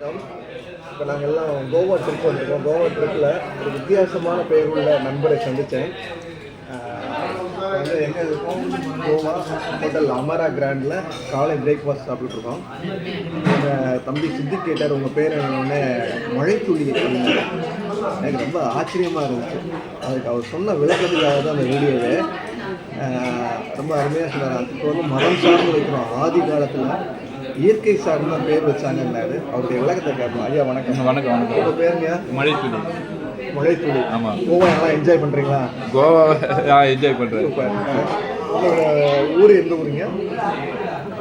இப்போ நாங்கள் எல்லாம் கோவா ட்ரிப் வந்திருக்கோம் கோவா ட்ரிப்பில் ஒரு வித்தியாசமான பெயர் உள்ள நண்பரை சந்தித்தேன். வந்து எங்கே இருக்கோம்? கோவா ஹோட்டல் அமரா கிராண்டில் காலை பிரேக்ஃபாஸ்ட் சாப்பிட்டுருக்கோம் எங்கள் தம்பி சித்திக் கேட்டார் உங்கள் பேர் என்னென்ன? மழைத்துளி அப்படின்னாரு. எனக்கு ரொம்ப ஆச்சரியமாக இருந்துச்சு. அதுக்கு அவர் சொன்ன விளக்கத்துக்காக தான் அந்த வீடியோவே ரொம்ப அருமையாக சொன்னார். அதுக்கு வந்து மரம் சார்ந்து வைக்கிறோம் ஆதி காலத்தில் இயற்கை சார்ந்த பேர் வச்சாங்கன்னாரு அவருடைய விளக்கத்தை கேட்போம் ஐயா வணக்கம். வணக்கம் வணக்கம். உங்கள் பேருங்க மழைத்துளி மழைத்துளி ஆமாம் கோவா நல்லா என்ஜாய் பண்ணுறீங்களா கோவா நான் என்ஜாய் பண்ணுறேன் உங்களோட ஊர் எந்த ஊருங்க?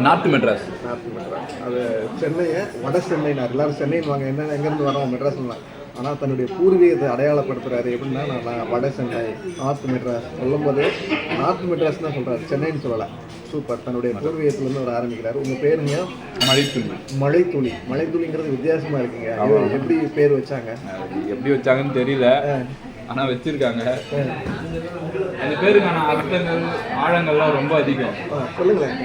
நார்த் மெட்ராஸ். நார்த் மெட்ராஸ். அது சென்னையை வட சென்னைனார் எல்லாரும் சென்னைன்னு வாங்க. என்ன எங்கேருந்து வரோம் மெட்ராஸ்ல. ஆனால் தன்னுடைய பூர்வீகத்தை அடையாளப்படுத்துறாரு எப்படின்னா நான் நான் வட சென்னை நார்த் மெட்ராஸ் சொல்லும்போது நார்த் மெட்ராஸ் தான் சொல்கிறாரு சென்னைன்னு சொல்லலை. சூப்பர். தன்னுடைய பூர்வீகத்துலேருந்து அவர் ஆரம்பிக்கிறாரு. உங்கள் பேருங்க மழைத்துளி மழைத்துளி மழைத்துளிங்கிறது வித்தியாசமாக இருக்குங்க. எப்படி பேர் வச்சாங்க? எப்படி வச்சாங்கன்னு தெரியல. ஆனால் வச்சிருக்காங்க. அந்த பேருக்கான அர்த்தங்கள் ஆழங்கள்லாம் ரொம்ப அதிகம். சொல்லுங்களேன்.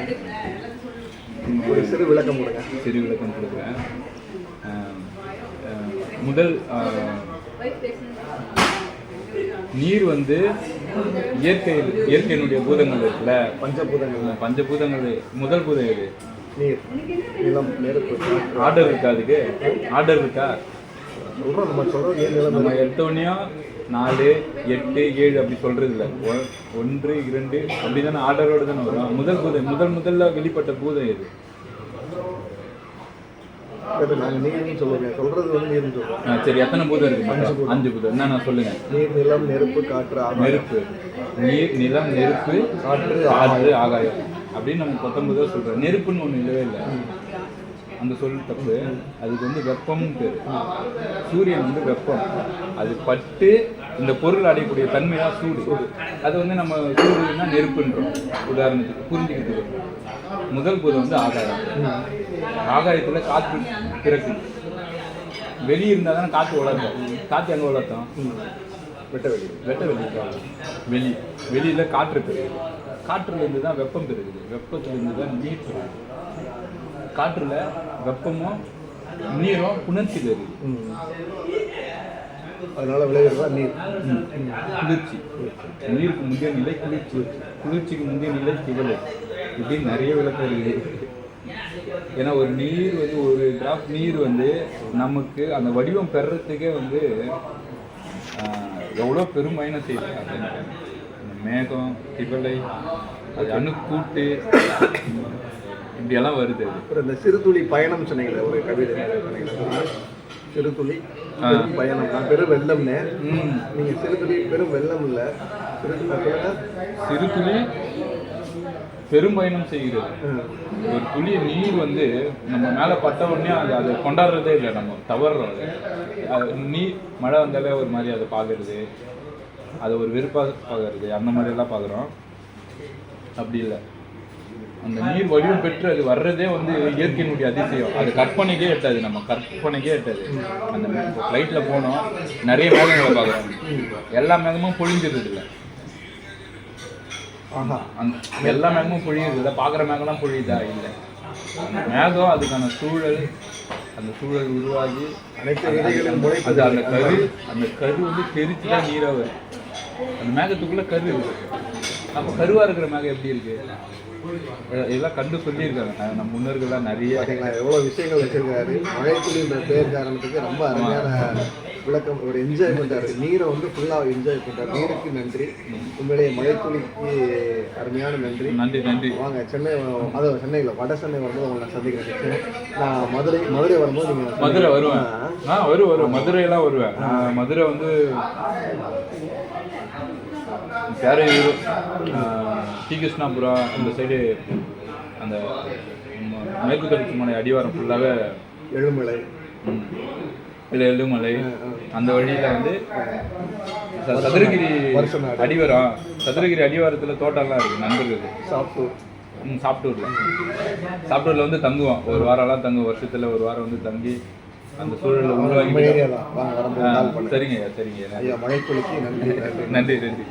ஒரு சிறு விளக்கம் கொடுங்க. சிறு விளக்கம் கொடுக்குறேன். முதல் நீர் வந்து இயற்கை இயற்கையினுடைய பூதங்கள் இருக்குல்ல? பஞ்சபூதங்கள். பஞ்சபூதங்கள் முதல் பூதம் எது? நீர். நிலம் நெருப்பு. ஆர்டர் இருக்கா அதுக்கு? ஆர்டர் இருக்கா? சொல்றோம் நம்ம சொல்றோம் நீர் நிலம். நம்ம எடுத்தோடனையும் நாலு எட்டு ஏழு அப்படி சொல்றது இல்லை. ஒன்று இரண்டு அப்படி தானே ஆர்டரோட தானே வரும். முதல் பூதம் முதல் முதல்ல வெளிப்பட்ட பூதம் எது? நெருப்பு. நாங்க நீர்னு சொல்லுவோம் சொல்றது வந்து நீர்னு ஆ, சரி எத்தனை பூதம் இருக்கு? அஞ்சு பூதம். என்னென்ன சொல்லுங்க. நீர் நிலம் நெருப்பு காற்று ஆகாயம். நெருப்பு. நீர் நிலம் நெருப்பு காற்று காற்று ஆகாயம். அப்படின்னு நம்ம பத்தொன்பதா சொல்றோம். நெருப்புன்னு ஒண்ணு இல்லவே இல்லை. அந்த சொல் தப்பு. அதுக்கு வந்து வெப்பம் பேர். சூரியன் வந்து வெப்பம். அது பட்டு இந்த பொருள் அடையக்கூடிய தன்மை தான் சூடு. அது வந்து நம்ம சூடுனா நெருப்புன்றோம். உதாரணத்துக்கு புரிஞ்சுக்கிட்டு முதல் பூதம் வந்து ஆகாயம் ஆகாயத்தில் காற்று பிறக்கும் வெளியே இருந்தால் தானே காற்று வளர்த்தோம் காற்று எங்கே வளர்த்தோம்? வெட்ட வெளி. வெட்ட வெளி வெளி. வெளியில் காற்று பெருகுது. காற்றுலேருந்து தான் வெப்பம் பெருகுது. வெப்பத்துலேருந்து தான் நீர் பெருகுது. காற்றுல வெப்பமும் நீரும் புணர்ச்சி ம். அதனால விளைவுறதா நீர். குளிர்ச்சி. நீருக்கு முந்தைய நிலை குளிர்ச்சி. குளிர்ச்சிக்கு முந்தைய நிலை திவலை இப்படின்னு நிறைய விளக்கம் இருக்குது ஏன்னா ஒரு நீர் வந்து ஒரு டிராப் நீர் வந்து நமக்கு அந்த வடிவம் பெறறதுக்கே வந்து எவ்வளோ பெரும் பயணம் செய்யுது மேகம் திவலை அது அணுக்கூட்டு இப்படியெல்லாம் வருது அப்புறம் இந்த சிறுதுளி பயணம் சொன்னீங்களே ஒரு கவிதை. சிறுதுளி பெரும் பயணம். நான் பெரும் வெள்ளம்னே. ம். நீங்க சிறுதுளி பெரும் வெள்ளம் இல்ல. சிறுதுளி பெரும் பயணம் செய்கிறது. ஒரு துளி நீர் வந்து நம்ம மேலே பட்ட உடனே அது அதை கொண்டாடுறதே இல்லை நம்ம தவறுறோம் அது. அது நீர் மழை வந்தாலே ஒரு மாதிரி அதை பார்க்கறது. அதை ஒரு வெறுப்பாக பார்க்கறது. அந்த மாதிரியெல்லாம் பார்க்குறோம். அப்படி இல்லை. அந்த நீர் வடிவம் பெற்று அது வர்றதே வந்து இயற்கையினுடைய அதிசயம். அது கற்பனைக்கே எட்டாது நம்ம கற்பனைக்கே எட்டாது. அந்த ஃப்ளைட்டில் போனோம் நிறைய மேகங்களை பார்க்குறோம். எல்லா மேகமும் பொழிஞ்சிருது இல்லை அந்த எல்லா மேகமும் பொழியுது பார்க்குற மேகம்லாம் பொழியுதா? இல்லை. அந்த மேகம் அதுக்கான சூழல் அந்த சூழல் உருவாகி அனைத்து அது அந்த கரு அந்த கரு வந்து தெரிச்சு தான் நீராக வருது அந்த மேகத்துக்குள்ள கரு இருக்கு. அப்போ கருவா இருக்கிற மேகம் எப்படி இருக்கு? அஹ் இதெல்லாம் கண்டு சொல்லியிருக்காங்க. நம்ம முன்னோர்கள்லாம் நிறைய எவ்வளவு விஷயங்கள் வச்சிருக்காரு. மழைத்துளின்ற பேர் காரணத்துக்கு ரொம்ப அருமையான விளக்கம் ஒரு என்ஜாய் பண்றாரு. நீரை வந்து ஃபுல்லா என்ஜாய் பண்றாரு. நீருக்கு நன்றி. உண்மையிலேயே மழைத்துளிக்கு அருமையான நன்றி. நன்றி நன்றி. வாங்க சென்னை அதாவது சென்னையில் வட சென்னை வரும்போது உங்களை நான் சந்திக்கிறேன். நான் மதுரை மதுரை வரும்போது நீங்கள் மதுரை வருவேன். ஆ வரும் வரும் மதுரையெல்லாம் வருவேன். மதுரை வந்து சேரையூர் டி அந்த சைடு அந்த மேற்கு தொடர்ச்சி மலை அடிவாரம் ஃபுல்லாகவே எழுமலை. இல்லை எள்ளுமலை அந்த வழியில் வந்து சதுரகிரி. அடிவாரம் சதுரகிரி அடிவாரத்தில் தோட்டம்லாம் இருக்குது நண்பர்கள். சாப்பிட்டு ம் சாப்பிட்டூரில் சாப்பிட்டூரில் வந்து தங்குவோம். ஒரு வாரம்லாம் தங்குவோம். வருஷத்தில் ஒரு வாரம் வந்து தங்கி அந்த சூழலில் உருவாக்கி சரிங்க சரிங்க நன்றி நன்றி.